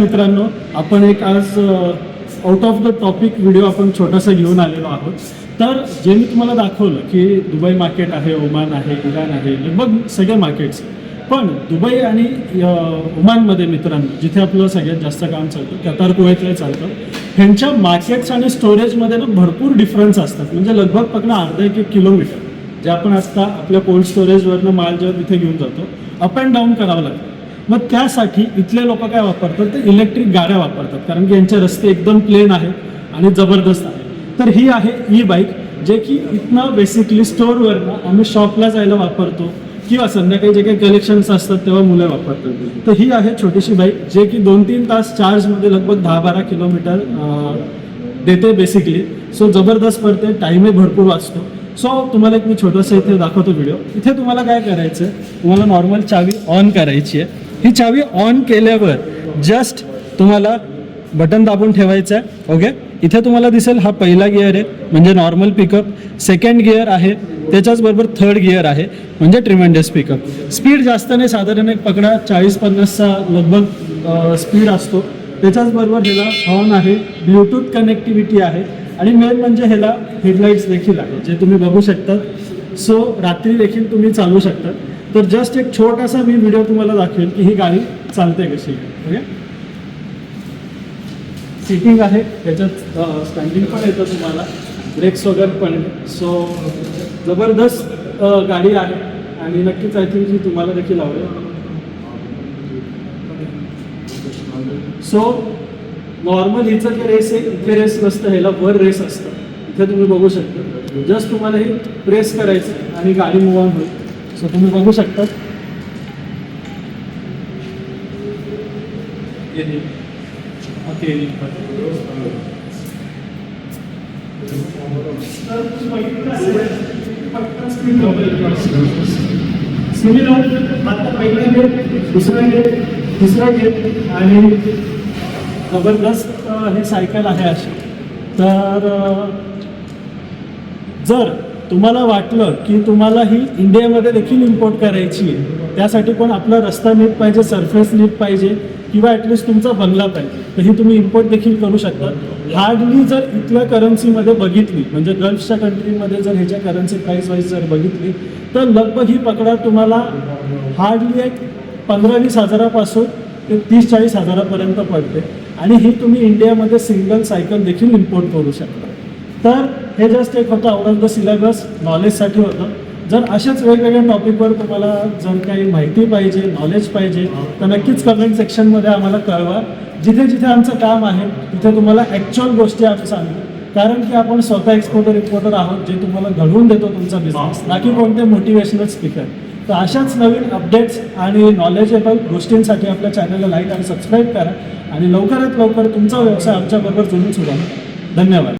मित्रांनो आपण एक आज out of the topic video आपण छोटासा घेऊन आलेलो आहोत. तर जे मी तुम्हाला दाखवलं की दुबई मार्केट आहे ओमान आहे इराण आहे लगभग सगळे मार्केट्स पण दुबई आणि ओमानमध्ये मित्रांनो जिथे आपलं सगळ्यात जास्त काम चालतं कतार कुवेतला चालतं ह्यांच्या मार्केट्स आणि स्टोरेजमध्ये ना भरपूर डिफरन्स असतात. म्हणजे लगभग पकडा अर्धा एक एक किलोमीटर जे आपण असता आपल्या कोल्ड स्टोरेजवरनं माल जेव्हा तिथे घेऊन जातो अप अँड डाऊन करावं लागतं. मग त्यासाठी इथले लोक काय वापरतात? ते इलेक्ट्रिक गाड्या वापरतात. कारण की यांचे रस्ते एकदम प्लेन आहेत आणि जबरदस्त आहे तर ही आहे ई बाईक जे की इथनं बेसिकली स्टोअरवरनं आम्ही शॉपला जायला वापरतो किंवा संध्याकाळी जे काही कलेक्शन्स असतात तेव्हा मुलं वापरतात. तर ही आहे छोटीशी बाईक जे की दोन तीन तास चार्जमध्ये लगभग दहा बारा किलोमीटर देते बेसिकली सो जबरदस्त पडते टाईमही भरपूर वाचतो. सो तुम्हाला एक मी छोटंसं इथे दाखवतो व्हिडिओ इथे तुम्हाला काय करायचं आहे तुम्हाला नॉर्मल चावी ऑन करायची आहे. ही चावी ऑन केल्यावर जस्ट तुम्हाला बटन दाबून ठेवायचं आहे. ओके इथे तुम्हाला दिसेल हा पहिला गिअर आहे. म्हणजे नॉर्मल पिकअप सेकंड गिअर आहे. त्याच्याचबरोबर थर्ड गिअर आहे. म्हणजे ट्रिमेंडस पिकअप स्पीड जास्त नाही. साधारण एक पकडा चाळीस पन्नासचा लगभग स्पीड असतो. त्याच्याचबरोबर ह्याला हॉर्न आहे. ब्लूटूथ कनेक्टिव्हिटी आहे. आणि मेन म्हणजे ह्याला हेडलाईट्स देखील आहे जे तुम्ही बघू शकता सो रात्री देखील तुम्ही चालवू शकता तर जस्ट एक छोटासा मी व्हिडिओ तुम्हाला दाखवेल की ही गाडी चालते कशी. ओके सिटिंग आहे त्याच्यात स्टँडिंग पण येतं तुम्हाला. ब्रेक्स वगैरे पण सो जबरदस्त गाडी आहे. आणि नक्कीच आय थिंक ही तुम्हाला देखील आवडेल. सो नॉर्मल हिचं जे रेस आहे इथे रेस नसतं. ह्याला वर रेस असतं. इथे तुम्ही बघू शकता. जस्ट तुम्हाला हे प्रेस करायचं आणि गाडी मूव होईल. सो तुम्ही बघू शकता सिमिलर आता पहिला गेट दुसरा गेट तिसरा गेट आणि जबरदस्त ही सायकल आहे अशी. तर जर तुम्हाला वाटलं की तुम्हाला ही इंडियामध्ये देखील इम्पोर्ट करायची आहे. त्यासाठी पण आपला रस्ता नीट पाहिजे सरफेस नीट पाहिजे किंवा ॲटलिस्ट तुमचा बंगला पाहिजे. तर ही तुम्ही इम्पोर्ट देखील करू शकता. हार्डली जर इथल्या करन्सीमध्ये बघितली म्हणजे गल्फच्या कंट्रीमध्ये जर ह्याच्या करन्सी प्राईस वाईज जर बघितली तर लगभग ही पकडा तुम्हाला हार्डली एक पंधरा वीस हजारापासून ते तीस चाळीस हजारापर्यंत पडते. आणि ही तुम्ही इंडियामध्ये सिंगल सायकल देखील इम्पोर्ट करू शकता. तर हे जस्ट एक होतं आउट ऑफ द सिलेबस नॉलेजसाठी होतं. जर अशाच वेगवेगळ्या टॉपिकवर तुम्हाला जर काही माहिती पाहिजे नॉलेज पाहिजे तर नक्कीच कमेंट सेक्शनमध्ये आम्हाला कळवा. जिथे जिथे आमचं काम आहे तिथे तुम्हाला ॲक्च्युअल गोष्टी आम्ही सांगू. कारण की आपण स्वतः एक्सपोर्टर इम्पोर्टर आहोत जे तुम्हाला घडवून देतो तुमचा बिझनेस ना की कोणते मोटिवेशनल स्पीकर तर अशाच नवीन अपडेट्स आणि नॉलेजेबल गोष्टींसाठी आपल्या चॅनलला लाईक आणि सबस्क्राईब करा. आणि लवकरात लवकर तुमचा व्यवसाय आमच्याबरोबर जुळून सुद्धा धन्यवाद.